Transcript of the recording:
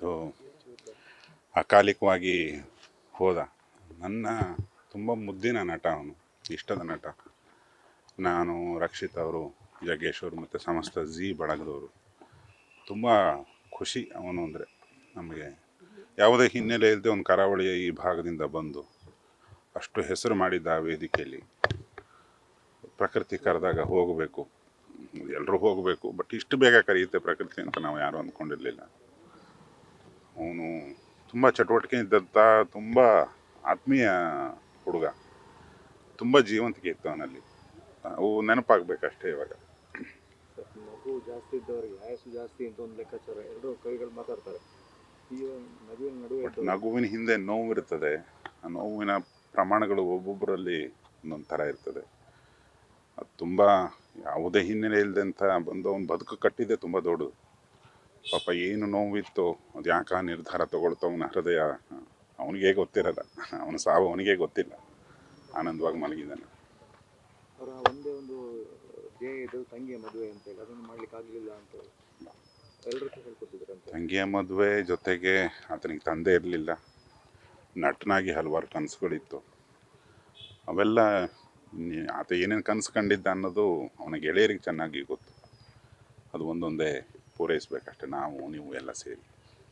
ಅದು ಅಕಾಲಿಕವಾಗಿ ಹೋದ. ನನ್ನ ತುಂಬ ಮುದ್ದಿನ ನಟ ಅವನು, ಇಷ್ಟದ ನಟ. ನಾನು ರಕ್ಷಿತ್ ಅವರು, ಜಗ್ಗೇಶ್ ಅವರು ಮತ್ತು ಸಮಸ್ತ ಜಿ ಬಳಗದವರು. ತುಂಬ ಖುಷಿ ಅವನು ಅಂದರೆ ನಮಗೆ. ಯಾವುದೇ ಹಿನ್ನೆಲೆ ಇಲ್ಲದೆ ಒಂದು ಕರಾವಳಿಯ ಈ ಭಾಗದಿಂದ ಬಂದು ಅಷ್ಟು ಹೆಸರು ಮಾಡಿದ್ದ ಆ ವೇದಿಕೆಯಲ್ಲಿ ಪ್ರಕೃತಿ ಕರೆದಾಗ ಹೋಗಬೇಕು. ಎಲ್ಲರೂ ಹೋಗಬೇಕು, ಬಟ್ ಇಷ್ಟು ಬೇಗ ಕರೆಯುತ್ತೆ ಪ್ರಕೃತಿ ಅಂತ ನಾವು ಯಾರೂ ಅಂದ್ಕೊಂಡಿರಲಿಲ್ಲ. ಅವನು ತುಂಬ ಚಟುವಟಿಕೆ ಇದ್ದಂಥ ತುಂಬ ಆತ್ಮೀಯ ಹುಡುಗ. ತುಂಬ ಜೀವಂತಿಕೆ ಇತ್ತು ಅವನಲ್ಲಿ. ಅವು ನೆನಪಾಗಬೇಕಷ್ಟೇ ಇವಾಗ. ಮಗು ಜಾಸ್ತಿ ಇದ್ದವರಿಗೆ ಆಯಸ್ಸು ಜಾಸ್ತಿ ಅಂತ ಒಂದು ಲೆಕ್ಕಾಚಾರ ಎರಡು ಕೈಗಳು ಮಾತಾಡ್ತಾರೆ. ಈ ನಗುವಿನ ನಡುವೆ ನಗುವಿನ ಹಿಂದೆ ನೋವು ಇರ್ತದೆ ಆ ನೋವಿನ ಪ್ರಮಾಣಗಳು ಒಬ್ಬೊಬ್ಬರಲ್ಲಿ ಒಂದೊಂದು ಥರ ಇರ್ತದೆ. ಅದು ತುಂಬ ಯಾವುದೇ ಹಿನ್ನೆಲೆ ಇಲ್ಲದಂಥ ಬಂದು ಅವ್ನು ಬದುಕು ಕಟ್ಟಿದ್ದೆ ತುಂಬ ದೊಡ್ಡದು. ಪಾಪ ಏನು ನೋವಿತ್ತು ಅದು ಯಾಕೆ ಆ ನಿರ್ಧಾರ ತಗೊಳ್ತು ಅವನ ಹೃದಯ ಅವನಿಗೆ ಗೊತ್ತಿರಲ್ಲ. ಅವನ ಸಾವು ಅವನಿಗೆ ಗೊತ್ತಿಲ್ಲ. ಆನಂದವಾಗಿ ಮಲಗಿದ್ದಾನೆ. ಅವರ ಒಂದೇ ಒಂದು ಇದು ತಂಗಿಯ ಮದುವೆ ಅಂತೇಳಿ ಅದನ್ನು ಮಾಡ್ಲಿಕ್ಕೆ ಆಗಲಿಲ್ಲ ಅಂತ ತಂಗಿಯ ಮದುವೆ ಜೊತೆಗೆ ಆತನಿಗೆ ತಂದೆ ಇರಲಿಲ್ಲ. ನಟನಾಗಿ ಹಲವಾರು ಕನಸುಗಳಿತ್ತು. ಅವೆಲ್ಲ ಆತ ಏನೇನು ಕನಸು ಕಂಡಿದ್ದ ಅನ್ನೋದು ಅವನ ಗೆಳೆಯರಿಗೆ ಚೆನ್ನಾಗಿ ಗೊತ್ತು. ಅದು ಒಂದೊಂದೇ ಪೂರೈಸ್ಬೇಕಷ್ಟೆ ನಾವು ನೀವು ಎಲ್ಲ ಸೇರಿ.